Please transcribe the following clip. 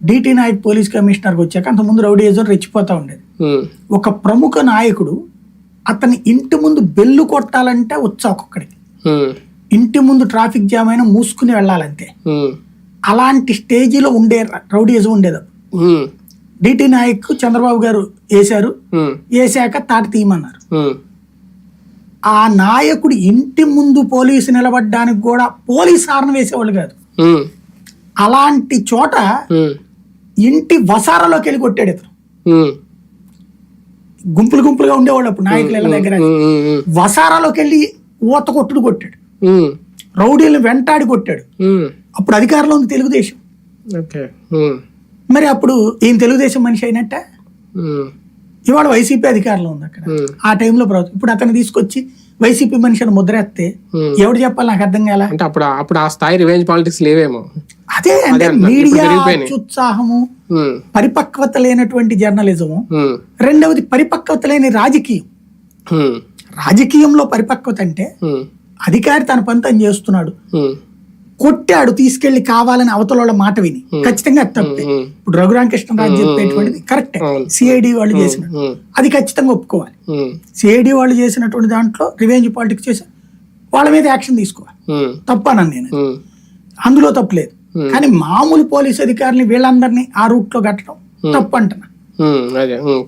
DT Naik police కమిషనర్కి వచ్చాక అంత ముందు రౌడీజం రెచ్చిపోతా ఉండేది. ఒక ప్రముఖ నాయకుడు అతని ఇంటి ముందు బెల్లు కొట్టాలంటే వచ్చా ఒక్కొక్కడికి ఇంటి ముందు ట్రాఫిక్ జామ్ అయినా మూసుకుని వెళ్ళాలంతే. అలాంటి స్టేజీలో ఉండే రౌడీజం ఉండేది డిటి నాయక్ చంద్రబాబు గారు వేశారు. వేసాక తాట తీయమన్నారు. ఆ నాయకుడు ఇంటి ముందు పోలీసు నిలబడడానికి కూడా పోలీస్ హారన్ వేసేవాళ్ళు కాదు. అలాంటి చోట ఇంటి వసారాలోకి వెళ్ళి కొట్టాడు ఇతను. గుంపులు గుంపులుగా ఉండేవాళ్ళు అప్పుడు నాయకుల ఇళ్ళ దగ్గర. వసారాలోకి వెళ్ళి ఊత కొట్టుడు కొట్టాడు. రౌడీలను వెంటాడి కొట్టాడు. అప్పుడు అధికారంలో ఉంది తెలుగుదేశం. మరి అప్పుడు ఈయన తెలుగుదేశం మనిషి అయినట్ట? ఇవాళ వైసీపీ అధికారంలో ఉంది అక్కడ. ఆ టైంలో ప్రభుత్వం ఇప్పుడు అతను తీసుకొచ్చి వైసీపీ మనిషి అని ముద్రేస్తే. ఎవడు చెప్పాలి నాకు అర్థం కాల? అంటే అప్పుడు అప్పుడు ఆ స్థాయి రివెంజ్ పాలిటిక్స్ లేవేమో. అదే అంటే మీడియా. అత్యుత్సాహము పరిపక్వత లేనటువంటి జర్నలిజము. రెండవది పరిపక్వత లేని రాజకీయం. రాజకీయంలో పరిపక్వత అంటే అధికారి తన పని తను చేస్తున్నాడు. కొట్టాడు తీసుకెళ్ళి కావాలని అవతల మాట విని. ఖచ్చితంగా అది తప్పే ఇప్పుడు రఘురామకృష్ణరాజు చెప్పేటువంటిది కరెక్టే. సిఐడి వాళ్ళు ఉమ్, అది ఖచ్చితంగా ఒప్పుకోవాలి. సిఐడి వాళ్ళు చేసినటువంటి దాంట్లో రివెంజ్ పాలిటిక్స్ చేసి వాళ్ళ మీద యాక్షన్ తీసుకోవాలి. తప్పనని నేను. అందులో తప్పలేదు కానీ మామూలు పోలీస్ అధికారులు వీళ్ళందరినీ ఆ రూట్లో కట్టడం తప్పు అంటున్నా ఉమ్.